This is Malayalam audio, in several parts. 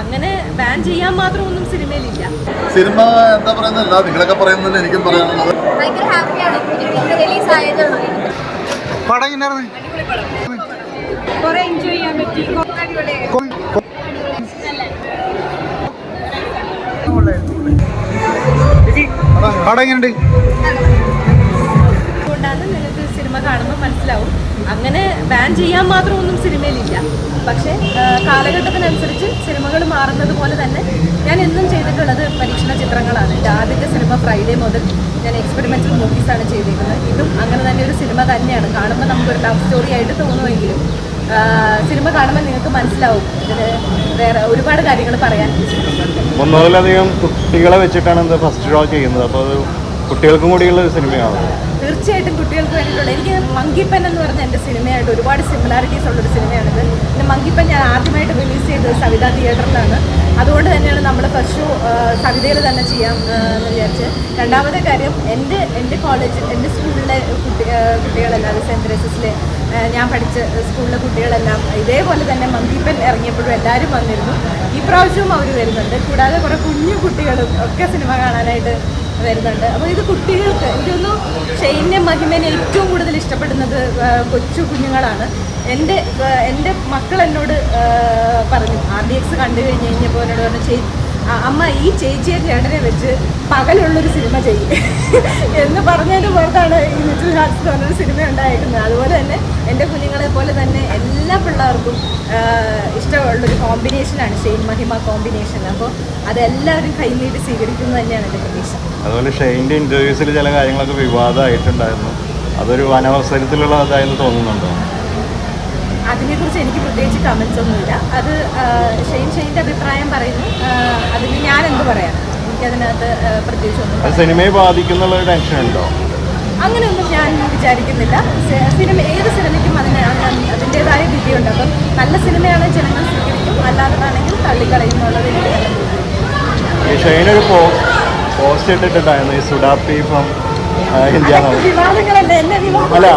അങ്ങനെ ബാൻ ചെയ്യാൻ മാത്രം ഒന്നും സിനിമയിലില്ല. സിനിമ എന്താ പറയുന്നില്ല നിങ്ങളൊക്കെ പറയുന്നത് എനിക്കും പറയാനുള്ളത്. ഭയങ്കര ഹാപ്പിയാണ്. റിലീസ് ആയതേ ഉള്ളൂ പടം കുറെ എൻജോയ് ചെയ്യാൻ പറ്റി. പടം എങ്ങനെയുണ്ട്? നിങ്ങൾക്ക് സിനിമ കാണുമ്പോൾ മനസ്സിലാവും. അങ്ങനെ ബാൻ ചെയ്യാൻ മാത്രം ഒന്നും സിനിമയിലില്ല. പക്ഷേ കാലഘട്ടത്തിനനുസരിച്ച് സിനിമകൾ മാറുന്നത് പോലെ തന്നെ ഞാൻ എന്നും ചെയ്തിട്ടുള്ളത് പരീക്ഷണ ചിത്രങ്ങളാണ്. എന്റെ ആദ്യത്തെ സിനിമ ഫ്രൈഡേ മുതൽ ഞാൻ എക്സ്പെരിമെന്റൽ മൂവീസാണ് ചെയ്തിരിക്കുന്നത് ഇതും അങ്ങനെ തന്നെ ഒരു സിനിമ തന്നെയാണ്. കാണുമ്പോൾ നമുക്കൊരു ലവ് സ്റ്റോറി ആയിട്ട് തോന്നുമെങ്കിലും സിനിമ കാണുമ്പോൾ നിങ്ങൾക്ക് മനസ്സിലാവും. ഇതിന് വേറെ ഒരുപാട് കാര്യങ്ങൾ പറയാൻ. ഒന്നതിലധികം കുട്ടികളെ വെച്ചിട്ടാണ് ഇത് ഫസ്റ്റ് ഷോ ചെയ്യുന്നത്. അപ്പോൾ അത് കുട്ടികൾക്കും കൂടിയുള്ള ഒരു സിനിമയാണ്. തീർച്ചയായിട്ടും കുട്ടികൾക്ക് വേണ്ടിയിട്ടുള്ള എനിക്ക് മങ്കിപ്പൻ എന്ന് പറഞ്ഞ എന്റെ സിനിമയായിട്ട് ഒരുപാട് സിമിലാരിറ്റീസ് ഉള്ളൊരു സിനിമയാണിത് പിന്നെ മങ്കിപ്പൻ ഞാൻ ആദ്യമായിട്ട് റിലീസ് ചെയ്തത് സവിത തിയേറ്ററിലാണ്. അതുകൊണ്ട് തന്നെയാണ് നമ്മൾ ഫസ്റ്റ് ഷോ സവിതയിൽ തന്നെ ചെയ്യാം എന്ന് വിചാരിച്ച്. രണ്ടാമത്തെ കാര്യം എന്റെ എന്റെ കോളേജ് എന്റെ സ്കൂളിലെ കുട്ടി കുട്ടികളെല്ലാം സെന്റ് തെരേസസിലെ ഞാൻ പഠിച്ച സ്കൂളിലെ കുട്ടികളെല്ലാം ഇതേപോലെ തന്നെ മങ്കിപ്പൻ ഇറങ്ങിയപ്പോഴും എല്ലാവരും വന്നിരുന്നു. ഈ പ്രാവശ്യവും അവർ വരുന്നുണ്ട്. കൂടാതെ കുറേ കുഞ്ഞു കുട്ടികളും ഒക്കെ സിനിമ കാണാനായിട്ട് വരുന്നുണ്ട്. അപ്പോൾ ഇത് കുട്ടികൾക്ക് എനിക്കൊന്നും ഷെയ്നെ മഹിമേനെ ഏറ്റവും കൂടുതൽ ഇഷ്ടപ്പെടുന്നത് കൊച്ചു കുഞ്ഞുങ്ങളാണ്. എന്റെ എന്റെ മക്കൾ എന്നോട് പറഞ്ഞു. ആർ ഡി എക്സ് കണ്ടു കഴിഞ്ഞ് കഴിഞ്ഞപ്പോൾ എന്നോട് പറഞ്ഞു ചേ അമ്മ ഈ ചേച്ചിയെ ചേട്ടനെ വെച്ച് പകലുള്ളൊരു സിനിമ ചെയ്യും. എന്ന് പറഞ്ഞതിന് പുറത്താണ് ഈ ലിറ്റിൽ ഹാർട്സ് പറഞ്ഞൊരു സിനിമ ഉണ്ടായിരിക്കുന്നത് അതുപോലെ തന്നെ എന്റെ കുഞ്ഞുങ്ങളെ പോലെ തന്നെ എല്ലാ പിള്ളേർക്കും ഇഷ്ടമുള്ളൊരു കോമ്പിനേഷനാണ് ഷെയ്ൻ മഹിമ കോമ്പിനേഷൻ അപ്പോൾ അതെല്ലാവരും കൈനീട്ടി സ്വീകരിക്കുന്നത് തന്നെയാണ് എന്റെ പ്രതീക്ഷ. അതുപോലെ ഷെയിന്റെ ഇന്റർവ്യൂസിൽ ചില കാര്യങ്ങളൊക്കെ വിവാദമായിട്ടുണ്ടായിരുന്നു. അതൊരു അനവസരത്തിലുള്ളതായെന്ന് തോന്നുന്നുണ്ടോ? അതിനെക്കുറിച്ച് എനിക്ക് പ്രത്യേകിച്ച് കമൻസ് ഒന്നുമില്ല. അത് ഷെയിൻ ഷെയിന്റെ അഭിപ്രായം പറയുന്നു. അതിന് ഞാൻ എന്ത് പറയാം? എനിക്കതിനകത്ത് പ്രത്യേകിച്ച് ഒന്നും സിനിമയെ ബാധിക്കുന്നുള്ള ടെൻഷൻ ഉണ്ടോ അങ്ങനെയൊന്നും ഞാൻ വിചാരിക്കുന്നില്ല. സിനിമ ഏത് സിനിമയ്ക്കും അതിന് അതിന്റെതായ വിധിയുണ്ട്. അപ്പം നല്ല സിനിമയാണ് ജനങ്ങൾ സ്വീകരിക്കും. അല്ലാത്തതാണെങ്കിൽ തള്ളിക്കളയും എന്നുള്ളത് എനിക്ക് നല്ല ഷെയിനൊരു പോസ്റ്റ് ഇട്ടിട്ടുണ്ടായിരുന്നു ഈ സുഡാപ്പി ഫ്രം ഇന്ത്യ അല്ല.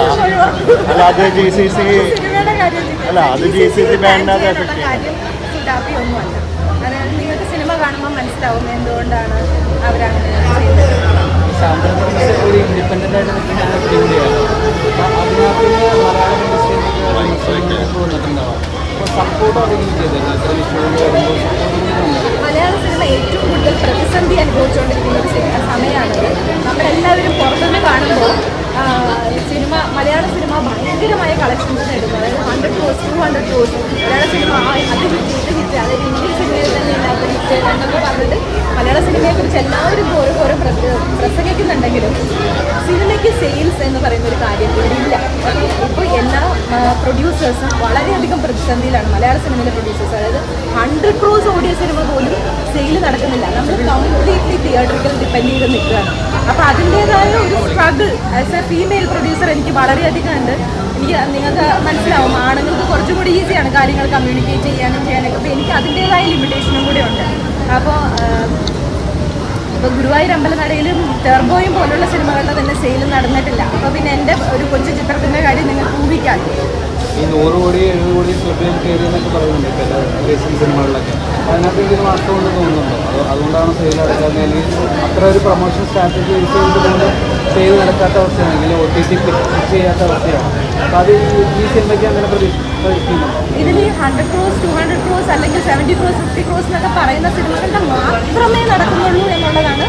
അല്ല അത് ജി സി സി. അല്ല, അത് ജി സി സി ബാൻഡിനകത്ത് എഫക്ട് ചെയ്യുന്നത് നിങ്ങൾക്ക് സിനിമ കാണുമ്പോൾ മനസ്സിലാവും എന്തുകൊണ്ടാണ് അവരങ്ങനെ ഒരു ഇൻഡിപെൻഡന്റ് ആയിട്ട് നിൽക്കുന്ന അപ്പോൾ അതിനകത്ത് മലയാളം സപ്പോർട്ട് അതെങ്കിലും ചെയ്തിരുന്നു. ഇത്ര വരുമ്പോൾ സപ്പോർട്ട് മലയാള സിനിമ ഏറ്റവും കൂടുതൽ പ്രതിസന്ധി അനുഭവിച്ചുകൊണ്ടിരിക്കുന്ന ഒരു സിനിമ സമയമാണിത് നമ്മളെല്ലാവരും പുറത്തുനിന്ന് കാണുമ്പോൾ സിനിമ മലയാള സിനിമ ഭയങ്കരമായ കളക്ഷൻസ് നേടുന്നു. അതായത് hundred crores two hundred crores മലയാള സിനിമ അത് ഹിറ്റ് ഹിറ്റ് അതായത് ഇന്ത്യൻ സിനിമയിൽ തന്നെ ഇല്ലാത്ത ഹിറ്റ് എന്നൊക്കെ പറഞ്ഞിട്ട് മലയാള സിനിമയെക്കുറിച്ച് എല്ലാവരും ഓരോ ഓരോ പ്രസ- പ്രസംഗിക്കുന്നുണ്ടെങ്കിലും സിനിമയ്ക്ക് സെയിൽസ് എന്ന് പറയുന്ന ഒരു കാര്യം ഇവിടെ ഇല്ല. ഇപ്പോൾ എല്ലാ പ്രൊഡ്യൂസേഴ്സും വളരെയധികം പ്രതിസന്ധിയിലാണ് മലയാള സിനിമയിലെ പ്രൊഡ്യൂസേഴ്സ് അതായത് ഹൺഡ്രഡ് ക്രോസ് ഓടിയ സിനിമ പോലും സെയിൽ നടക്കുന്നില്ല. നമ്മൾ കംപ്ലീറ്റ്ലി തിയേറ്ററിക്കൽ ഡിപ്പെൻഡ് ചെയ്ത് നിൽക്കുകയാണ്. അപ്പോൾ അതിന്റേതായ ഒരു struggle as a female producer എനിക്ക് വളരെയധികം ഉണ്ട്. എനിക്ക് നിങ്ങൾക്ക് മനസ്സിലാവും ആണുങ്ങൾക്ക് കുറച്ചും കൂടി ഈസിയാണ് കാര്യങ്ങൾ കമ്മ്യൂണിക്കേറ്റ് ചെയ്യാനും ചെയ്യാനൊക്കെ. അപ്പോൾ എനിക്ക് അതിന്റേതായ ലിമിറ്റേഷനും കൂടെ ഉണ്ട്. അപ്പോൾ ഇപ്പോൾ ഗുരുവായൂർ അമ്പലനടയിലും ടെർബോയും പോലുള്ള സിനിമകളുടെ തന്നെ സെയിൽ നടന്നിട്ടില്ല. അപ്പോൾ പിന്നെ എന്റെ ഒരു കൊച്ചു ചിത്രത്തിന്റെ കാര്യം നിങ്ങൾ ഊഹിക്കാം ഈ നൂറ് കോടി എഴുപത് കോടി എന്നൊക്കെ പറയുന്നുണ്ട് സിനിമകളിലൊക്കെ. അതിനകത്ത് വാസ്തവം തോന്നുന്നുണ്ടോ? അതുകൊണ്ടാണ് സെയിൽ നടക്കാതെ അത്ര ഒരു പ്രൊമോഷൻ സ്ട്രാറ്റജി യൂസ് ചെയ്തുകൊണ്ട് സെയിൽ നടക്കാത്ത അവസ്ഥയാണ് അല്ലെങ്കിൽ ഒ ടി ടി പിച്ച് ചെയ്യാത്ത അവസ്ഥയാണ്. അപ്പോൾ അത് ഈ- സിനിമയ്ക്ക് അങ്ങനെ പ്രതീക്ഷിക്കുന്നു ഇതിൽ ഈ hundred crores two hundred crores അല്ലെങ്കിൽ സെവന്റി ക്രോസ് ഫിഫ്റ്റി ക്രോസ് എന്നൊക്കെ പറയുന്ന സിനിമകളുടെ മാത്രമേ നടക്കുന്നുള്ളൂ എന്നുള്ളതാണ്.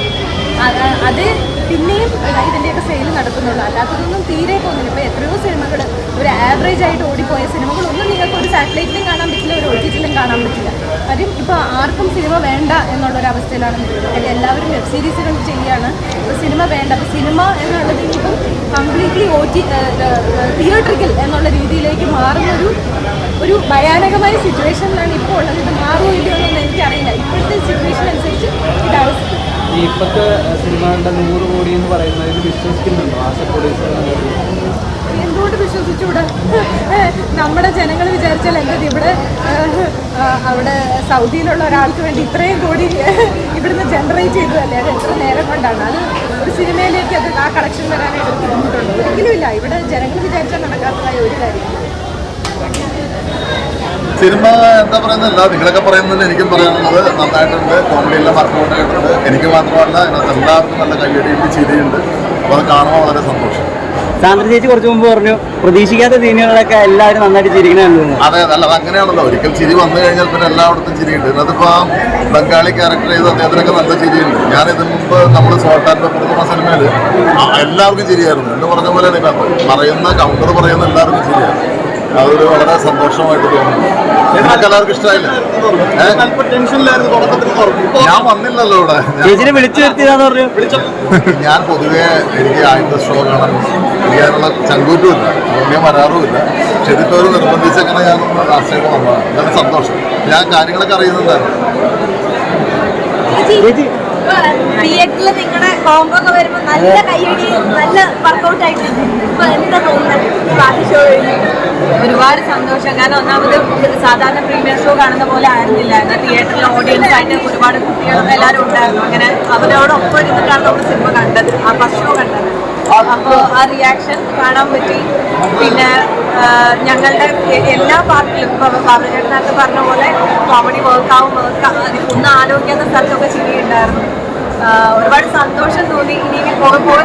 അത് പിന്നെയും ഇതിന്റെയൊക്കെ സെയിൽ നടക്കുന്നുള്ളൂ. അല്ലാത്തതൊന്നും തീരെ പോകുന്നില്ല. ഇപ്പോൾ എത്രയോ സിനിമകൾ ഒരു ആവറേജ് ആയിട്ട് ഓടിപ്പോയ സിനിമകളൊന്നും നിങ്ങൾക്ക് ഒരു സാറ്റലൈറ്റിലും കാണാൻ പറ്റില്ല ഒരു ഒ ടി ടിയിലും കാണാൻ പറ്റില്ല. കാര്യം ഇപ്പോൾ ആർക്കും സിനിമ വേണ്ട എന്നുള്ളൊരു അവസ്ഥയിലാണ് നിൽക്കുന്നത് എല്ലാവരും വെബ് സീരീസുകൾ ചെയ്യുകയാണ് ഇപ്പോൾ സിനിമ വേണ്ട. അപ്പോൾ സിനിമ എന്നുള്ളത് ഇനിയിപ്പം കംപ്ലീറ്റ്ലി ഒ ടി തിയേറ്ററിക്കൽ എന്നുള്ള രീതിയിലേക്ക് മാറുന്നൊരു ഒരു ഭയാനകമായ സിറ്റുവേഷനിലാണ് ഇപ്പോൾ ഉള്ളത്. ഇത് മാറുമോ ഇല്ലയോ എന്നൊന്നും എനിക്കറിയില്ല. ഇപ്പോഴത്തെ സിറ്റുവേഷൻ അനുസരിച്ച് ഇത് അവസ്ഥ ഈ ഇപ്പോഴത്തെ സിനിമകളുടെ നൂറ് കോടി എന്ന് പറയുന്നത് വിശ്വസിക്കുന്നുണ്ടോ ആസ പ്രൊഡ്യൂസർ എന്തുകൊണ്ട് വിശ്വസിച്ചുകൂടെ നമ്മുടെ ജനങ്ങൾ വിചാരിച്ചാൽ എന്തത് ഇവിടെ അവിടെ സൗദിയിലുള്ള ഒരാൾക്ക് വേണ്ടി ഇത്രയും കോടി ഇവിടുന്ന് ജനറേറ്റ് ചെയ്തതല്ലേ? അത് എത്ര നേരം കൊണ്ടാണ്? അത് ഒരു സിനിമയിലേക്ക് അത് ആ കളക്ഷൻ വരാനായിട്ട് ബുദ്ധിമുട്ടുണ്ട്. ഒരിക്കലും ഇല്ല. ഇവിടെ ജനങ്ങൾ വിചാരിച്ചാൽ നടക്കാത്തതായ ഒരു കാര്യം. സിനിമ എന്താ പറയുന്നില്ല നിങ്ങളൊക്കെ പറയുന്നത് എനിക്കും പറയാനുള്ളത്. നന്നായിട്ടുണ്ട്. കോമഡി എല്ലാം വർക്കൗട്ട് ആയിട്ടുണ്ട് എനിക്ക് മാത്രമല്ല എല്ലാവർക്കും നല്ല കയ്യടിയിട്ട് ചിരിയുണ്ട്. അപ്പോൾ അത് കാണുമ്പോൾ വളരെ സന്തോഷം. സാന്ദ്ര ചേച്ചി കുറച്ച് മുമ്പ് പറഞ്ഞു പ്രതീക്ഷിക്കാത്ത സീനുകളൊക്കെ എല്ലാവരും നന്നായിട്ട് ചിരിക്കണമെന്ന് അതെ അല്ല അങ്ങനെയാണല്ലോ. ഒരിക്കൽ ചിരി വന്നു കഴിഞ്ഞാൽ പിന്നെ എല്ലായിടത്തും ചിരിയുണ്ട്. അതിപ്പോ ബംഗാളി ക്യാരക്ടർ ചെയ്ത് അദ്ദേഹത്തിനൊക്കെ നല്ല ചിരിയുണ്ട്. ഞാൻ ഇതിന് മുമ്പ് നമ്മൾ സോട്ടാൻ ആൻഡ് സിനിമയിൽ എല്ലാവർക്കും ചിരിയായിരുന്നു. എന്ന് പറഞ്ഞ പോലെ പറയുന്ന കൗണ്ടർ പറയുന്ന എല്ലാവർക്കും ചിരിയായിരുന്നു. അതൊരു വളരെ സന്തോഷമായിട്ട് തോന്നുന്നു. നിങ്ങൾക്ക് എല്ലാവർക്കും ഇഷ്ടമായില്ല ഞാൻ വന്നില്ലല്ലോ ഇവിടെ. ഞാൻ പൊതുവേ എനിക്ക് ആദ്യത്തെ ഷോ കാണാൻ എനിക്ക് ചങ്കൂറ്റും ചങ്കൂറ്റുമില്ല മൂല്യം വരാറുമില്ല. പക്ഷെ ഇതിപ്പോൾ ഒരു നിർബന്ധിച്ച് അങ്ങനെ ഞാൻ രാഷ്ട്രീയം വന്നതാണ്. നല്ല സന്തോഷം. ഞാൻ കാര്യങ്ങളൊക്കെ അറിയുന്നുണ്ടായിരുന്നു. തിയേറ്ററിൽ നിങ്ങളുടെ കോംബോ ഒക്കെ വരുമ്പോൾ നല്ല കൈയടി നല്ല വർക്കൗട്ട് ആയിട്ട് ഇപ്പൊ എന്താ തോന്നുന്നത്? ബാക്കി ഷോ ഒരുപാട് സന്തോഷം. കാരണം ഒന്നാമത് സാധാരണ പ്രീമിയർ ഷോ കാണുന്ന പോലെ ആയിരുന്നില്ല. തിയേറ്ററിൽ ഓഡിയൻസ് ആയിട്ട് ഒരുപാട് കുട്ടികളും എല്ലാവരും ഉണ്ടായിരുന്നു. അങ്ങനെ അവരോടൊപ്പം ഇരുന്നിട്ടാണ് നമ്മൾ സിനിമ കണ്ടത്. ആ ഫസ്റ്റ് ഷോ കണ്ടത്. അപ്പോൾ ആ റിയാക്ഷൻ കാണാൻ പറ്റി. പിന്നെ ഞങ്ങളുടെ എല്ലാ പാർട്ടിലും ഇപ്പോൾ ബാബുചേട്ടനൊക്കെ പറഞ്ഞ പോലെ കോമഡി വർക്കാവും വർക്ക് ഒന്ന് ആലോചിക്കാത്ത സ്ഥലത്തൊക്കെ ചിരിയുണ്ടായിരുന്നു. ആ, ഒരുപാട് സന്തോഷം തോന്നി. ഇനി പോകെ പോകെ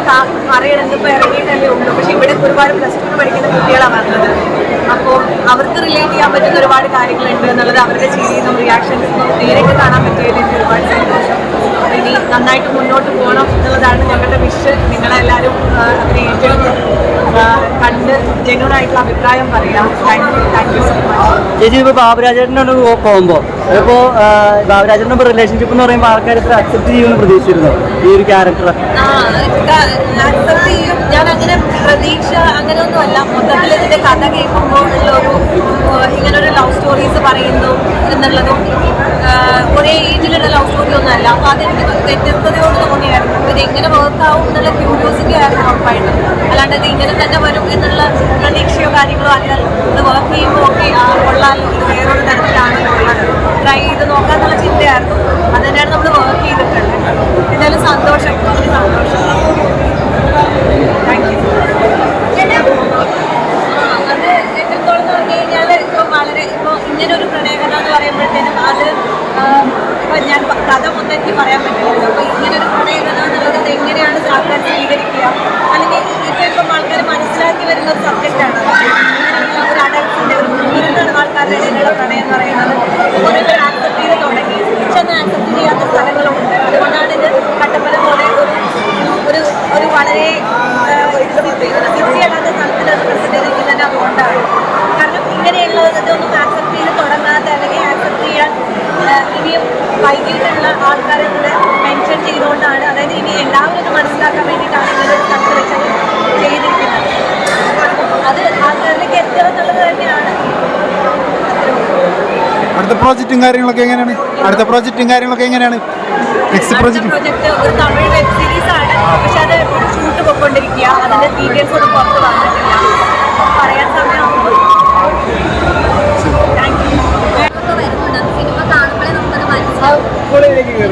അറിയണം ഇപ്പോൾ ഇറങ്ങിയിട്ടല്ലേ ഉള്ളൂ. പക്ഷെ ഇവിടെ ഒരുപാട് പ്ലസ് ടു പഠിക്കുന്ന കുട്ടികളാണ് വന്നത്. അപ്പോൾ അവർക്ക് റിലേറ്റ് ചെയ്യാൻ പറ്റുന്ന ഒരുപാട് കാര്യങ്ങളുണ്ട് എന്നുള്ളത് അവരുടെ ചെയ്യുന്ന റിയാക്ഷൻസ് നേരിട്ട് കാണാൻ പറ്റിയതിൽ എനിക്ക് ഒരുപാട് സന്തോഷം. ഇനി നന്നായിട്ട് മുന്നോട്ട് പോകണം എന്നുള്ളതാണ് ഞങ്ങളുടെ വിഷ് നിങ്ങളെല്ലാവരും അതിനെ ആ, കണ്ട് ജെന്യൂൺ ആയിട്ടുള്ള അഭിപ്രായം പറയാം. Thank you thank you so much ചേച്ചി ഇപ്പൊ ബാബുരാജേട്ടനാണ് കോമ്പോ അതിപ്പോ ബാബുരാജേട്ടന്റെ റിലേഷൻഷിപ്പ് എന്ന് പറയുമ്പോൾ ആൾക്കാർ ഇത്ര അക്സെപ്റ്റ് ചെയ്യുമെന്ന് പ്രതീക്ഷിച്ചിരുന്നു? ഈ ഒരു ക്യാരക്ടർ ആ, accept ചെയ്യും. ഞാൻ അങ്ങനെ പ്രതീക്ഷ അങ്ങനെയൊന്നും അല്ല മൊത്തത്തിൽ ഇതിന്റെ കഥ കേൾക്കുമ്പോൾ ഉള്ള ഒരു ഇങ്ങനെ ഒരു ലവ് സ്റ്റോറീസ് പറയുന്നു എന്നുള്ളതും ഒരേ ഏജിലുള്ള ലവ് സ്റ്റോറി ഒന്നും അല്ല അപ്പൊ അതെനിക്ക് വ്യത്യസ്തതയോട് തോന്നിയായിരുന്നു. ഇതെങ്ങനെ വർക്ക് ആവും എന്നുള്ള ക്യൂരിയോസിറ്റി ആയിരുന്നു ഉറപ്പായിട്ടും. അല്ലാണ്ട് ഇത് ഇങ്ങനെ തന്നെ വരും എന്നുള്ള പ്രതീക്ഷയോ കാര്യങ്ങളോ അല്ല. ഇത് വർക്ക് ചെയ്യുമ്പോൾ ഓക്കെ ആ കൊള്ളാലോ ഇത് വേറൊരു തരത്തിലാണല്ലോ ഉള്ളത് ട്രൈ ചെയ്ത് നോക്കാന്നുള്ള ചിന്തയായിരുന്നു. അത് തന്നെയാണ് നമ്മൾ വർക്ക് ചെയ്തിട്ടുള്ളത് എന്തായാലും സന്തോഷം ഒത്തിരി സന്തോഷം താങ്ക് യു അത് എത്രത്തോളം എന്ന് പറഞ്ഞു കഴിഞ്ഞാൽ ഇപ്പോൾ വളരെ ഇപ്പോൾ ഇങ്ങനൊരു പ്രണയകഥ എന്ന് പറയുമ്പോഴത്തേനും അത് ഇപ്പോൾ ഞാൻ പ- കഥ മൊത്തം എനിക്ക് പറയാൻ പറ്റില്ല അപ്പോൾ ഇങ്ങനൊരു പ്രണയകഥ എന്നുള്ളത് അത് എങ്ങനെയാണ് ആൾക്കാർ സ്വീകരിക്കുക അല്ലെങ്കിൽ ഇപ്പോൾ ഇപ്പം ആൾക്കാർ മനസ്സിലാക്കി വരുന്ന ഒരു സബ്ജക്റ്റാണ് ഇങ്ങനെയുള്ള ഒരു അഡൽസിന്റെ ഒരു മുൻനിരുന്നാണ് ആൾക്കാരുടെ ഇടയിലുള്ള പ്രണയം എന്ന് പറയുന്നത് കുറേ പേർ ആക്സെപ്റ്റ് ചെയ്ത് തുടങ്ങി പക്ഷെ അന്ന് ആക്സെപ്റ്റ് ചെയ്യാത്ത സ്ഥലങ്ങളുമുണ്ട് അതുകൊണ്ടാണ് ഇത് കട്ടപ്പന പോലെ ഒരു ഒരു ഒരു വളരെ സിറ്റിയല്ലാത്ത സ്ഥലത്തിൽ അത് പ്രസന്റ് ചെയ്തിരിക്കുന്നത് അതുകൊണ്ടാണ് കാരണം ഇങ്ങനെയുള്ള ഇതൊന്നും ആക്സെപ്റ്റ് ചെയ്ത് തുടങ്ങാത്ത അല്ലെങ്കിൽ ആക്സെപ്റ്റ് ചെയ്യാൻ ആ, ഇനിയും വൈകിട്ടുള്ള ആൾക്കാരെ കൂടെ മെൻഷൻ ചെയ്തുകൊണ്ടാണ് അതായത് ഇനി എല്ലാവരും ഇത് മനസ്സിലാക്കാൻ വേണ്ടിയിട്ടാണ് ഇങ്ങനെ ഒരു ചെയ്തിരിക്കുന്നത്. അത് ആൾക്കാരിലേക്ക് എത്തുക എന്നുള്ളത് തന്നെയാണ്. അടുത്ത പ്രോജക്റ്റും കാര്യങ്ങളൊക്കെ എങ്ങനെയാണ്? അടുത്ത പ്രോജക്റ്റും കാര്യങ്ങളൊക്കെ എങ്ങനെയാണ്? നെക്സ്റ്റ് പ്രോജക്റ്റ് ഒരു തമിഴ് വെബ് സീരീസ് ആണ്. പക്ഷെ അത് എപ്പോഴും ഷൂട്ട് പോയിക്കൊണ്ടിരിക്കുക. അതിന്റെ ഡീറ്റെയിൽസ് ഒന്നും പുറത്ത് വന്നിട്ടില്ല. പറയാൻ സമയമാകുമ്പോൾ താങ്ക് യു ഒക്കെ വരുന്നുണ്ട്. സിനിമ കാണുമ്പോഴേ നമുക്കത് മനസ്സിലാവും.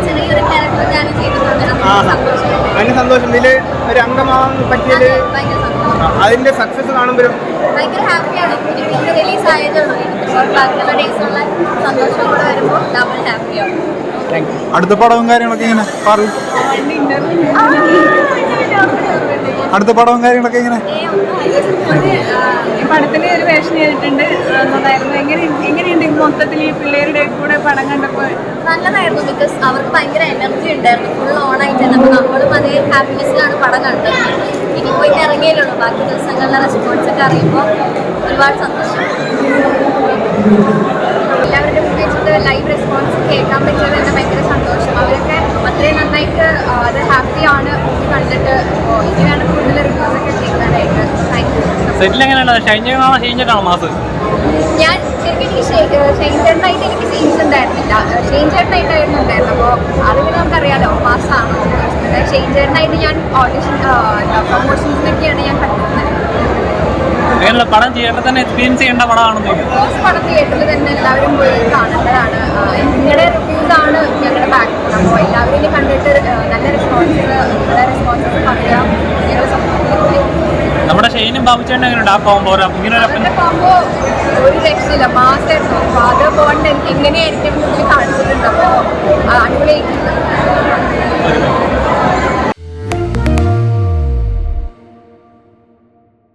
ചെറിയൊരു ക്യാരക്ടർ ഞാൻ ചെയ്തിട്ടുണ്ട് സന്തോഷം. അതിന് സന്തോഷം. ഇതിൽ ഒരു അംഗമാവാൻ പറ്റിയത് ഭയങ്കര അതിന്റെ സക്സസ് കാണുമ്പോഴും ഭയങ്കര ഹാപ്പിയാണ്. റിലീസ് ഉള്ളൂ സന്തോഷം കൂടെ വരുമ്പോൾ ഡബിൾ ഹാപ്പിയാവും അടുത്ത പടവും കാര്യങ്ങളൊക്കെ ഇങ്ങനെ പറയൂ. അടുത്ത പടവും കാര്യങ്ങളൊക്കെ എങ്ങനെ? ഈ പടത്തിൽ ഒരു വേഷം ചെയ്തിട്ടുണ്ട്. നന്നായിരുന്നു. എങ്ങനെ എങ്ങനെയുണ്ട് മൊത്തത്തിൽ ഈ പിള്ളേരുടെ കൂടെ പടം കണ്ടപ്പോൾ നല്ലതായിരുന്നു ബിക്കോസ് അവർക്ക് ഭയങ്കര എനർജി ഉണ്ടായിരുന്നു. ഫുൾ ഓൺ ആയിട്ടായിരുന്നു അപ്പോൾ നമ്മളും അതേ ഹാപ്പിനെസ്സിലാണ് പടം കണ്ടത്. ഇനി പോയി ഇറങ്ങിയല്ലോ ബാക്കി ദിവസങ്ങളിലെ റെസ്പോൺസ് ഒക്കെ അറിയുമ്പോൾ ഒരുപാട് സന്തോഷം. റെസ്പോൺസ് കേൾക്കാൻ പറ്റിയത് തന്നെ ഭയങ്കര സന്തോഷം. അവരൊക്കെ അത്രയും നന്നായിട്ട് അത് ഹാപ്പിയാണ് കണ്ടിട്ട് ഓ, ഇനിയാണ് കൂടുതൽ റിവ്യൂസ് ഒക്കെ കേൾക്കാനായിട്ട് താങ്ക് യു ഞാൻ ശരിക്കും എനിക്ക് എനിക്ക് സീൻസ് ഉണ്ടായിരുന്നില്ല. ഷെയ്ഞ്ചേട്ടനായിട്ടായിരുന്നു ഉണ്ടായിരുന്നു ഉണ്ടായിരുന്നത്. അപ്പോൾ അത് പിന്നെ നമുക്കറിയാലോ മാസമാണോ ഷെയ്ഞ്ചേട്ടനായിട്ട് ഞാൻ ഓഡിഷൻ പ്രൊമോഷൻസിനൊക്കെയാണ് ഞാൻ കണ്ടിരുന്നത് അങ്ങനെയുള്ള പടം തിയേറ്ററിൽ തന്നെ എക്സ്പീരിയൻസ് ചെയ്യേണ്ട പടമാണ് ഫസ്റ്റ് പടം തിയേറ്ററിൽ തന്നെ എല്ലാവരും പോയി കാണേണ്ടതാണ് ആ, നിങ്ങളുടെ റിവ്യൂസ് ആണ് ഞങ്ങളുടെ ബാക്ക് അപ്പോൾ എല്ലാവരും ഇനി കണ്ടിട്ട് ആ, നല്ല റെസ്പോൺസ് നിങ്ങളുടെ റെസ്പോൺസസ് പറയാം. ഞങ്ങൾ സപ്പോർട്ട് നമ്മുടെ ഷെയിനും ബാബുച്ചേട്ടൻ എങ്ങനെയുണ്ട്? ആ കോംബോ ഇങ്ങനെ ഒരു രക്ഷയില്ല. ഫാദർ ബോണ്ട് എങ്ങനെയായിരിക്കും കാണിച്ചിട്ടുണ്ട്. അപ്പോൾ അടിപൊളിയായിട്ടുണ്ട്